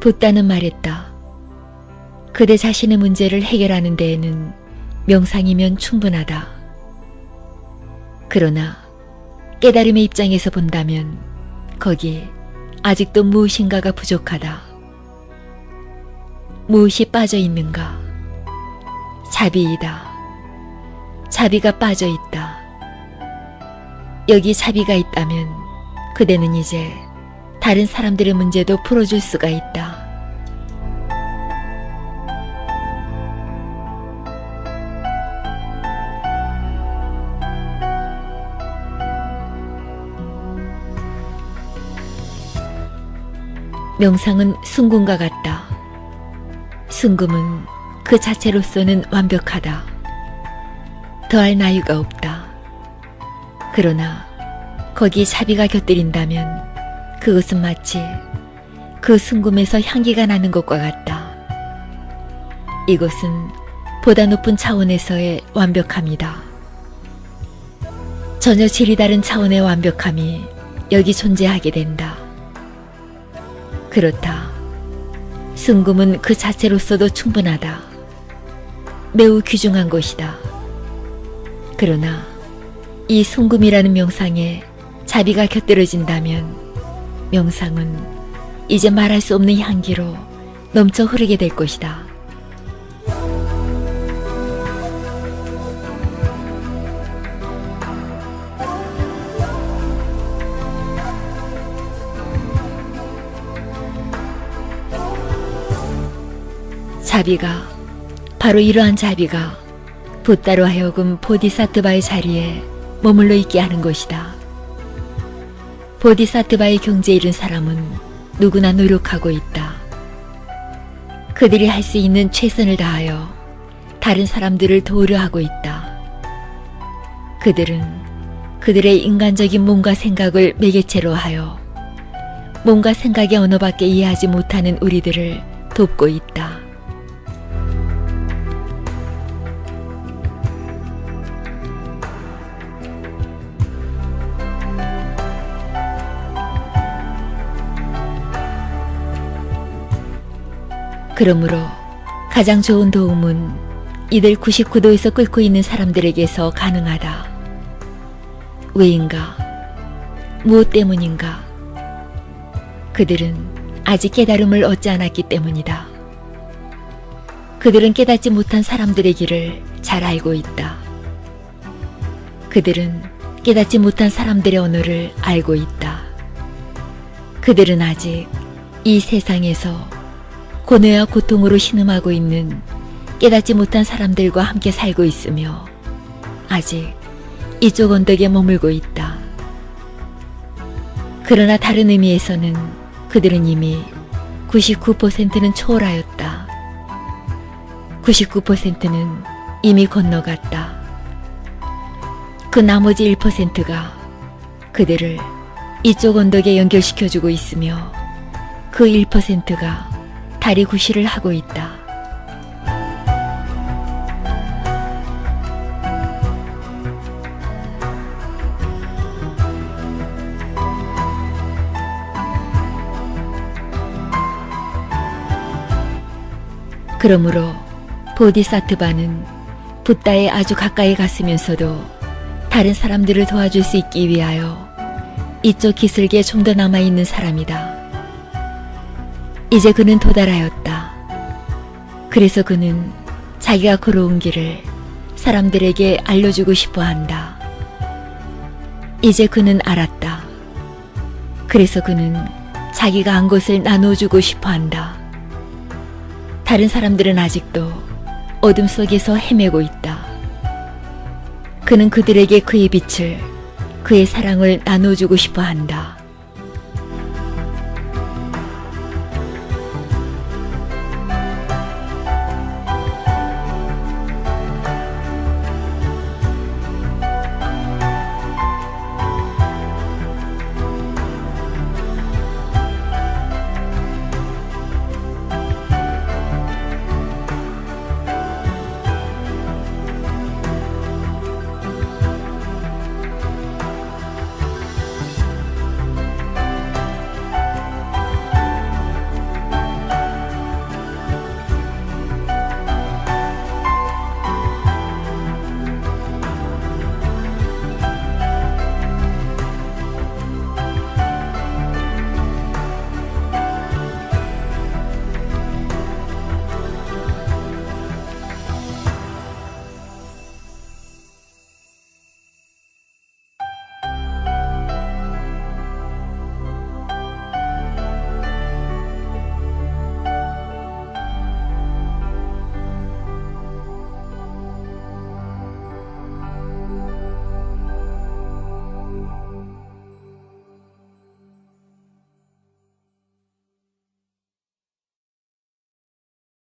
붓다는 말했다. 그대 자신의 문제를 해결하는 데에는 명상이면 충분하다. 그러나 깨달음의 입장에서 본다면 거기에 아직도 무엇인가가 부족하다. 무엇이 빠져 있는가? 자비이다. 자비가 빠져 있다. 여기 자비가 있다면 그대는 이제 다른 사람들의 문제도 풀어줄 수가 있다. 명상은 순금과 같다. 순금은 그 자체로서는 완벽하다. 더할 나위가 없다. 그러나 거기에 자비가 곁들인다면 그것은 마치 그 순금에서 향기가 나는 것과 같다. 이것은 보다 높은 차원에서의 완벽함이다. 전혀 질이 다른 차원의 완벽함이 여기 존재하게 된다. 그렇다. 순금은 그 자체로서도 충분하다. 매우 귀중한 것이다. 그러나 이 순금이라는 명상에 자비가 곁들여진다면 명상은 이제 말할 수 없는 향기로 넘쳐 흐르게 될 것이다. 자비가 바로 이러한 자비가 붓다로 하여금 보디사트바의 자리에 머물러 있게 하는 것이다. 보디사트바의 경지에 이른 사람은 누구나 노력하고 있다. 그들이 할 수 있는 최선을 다하여 다른 사람들을 도우려 하고 있다. 그들은 그들의 인간적인 몸과 생각을 매개체로 하여 몸과 생각의 언어밖에 이해하지 못하는 우리들을 돕고 있다. 그러므로 가장 좋은 도움은 이들 99도에서 끓고 있는 사람들에게서 가능하다. 왜인가? 무엇 때문인가? 그들은 아직 깨달음을 얻지 않았기 때문이다. 그들은 깨닫지 못한 사람들의 길을 잘 알고 있다. 그들은 깨닫지 못한 사람들의 언어를 알고 있다. 그들은 아직 이 세상에서 고뇌와 고통으로 신음하고 있는 깨닫지 못한 사람들과 함께 살고 있으며 아직 이쪽 언덕에 머물고 있다. 그러나 다른 의미에서는 그들은 이미 99%는 초월하였다. 99%는 이미 건너갔다. 그 나머지 1%가 그들을 이쪽 언덕에 연결시켜주고 있으며 그 1%가 다리 구실을 하고 있다. 그러므로 보디사트바는 붓다에 아주 가까이 갔으면서도 다른 사람들을 도와줄 수 있기 위하여 이쪽 기슭에 좀 더 남아있는 사람이다. 이제 그는 도달하였다. 그래서 그는 자기가 걸어온 길을 사람들에게 알려주고 싶어 한다. 이제 그는 알았다. 그래서 그는 자기가 한 것을 나눠주고 싶어 한다. 다른 사람들은 아직도 어둠 속에서 헤매고 있다. 그는 그들에게 그의 빛을, 그의 사랑을 나눠주고 싶어 한다.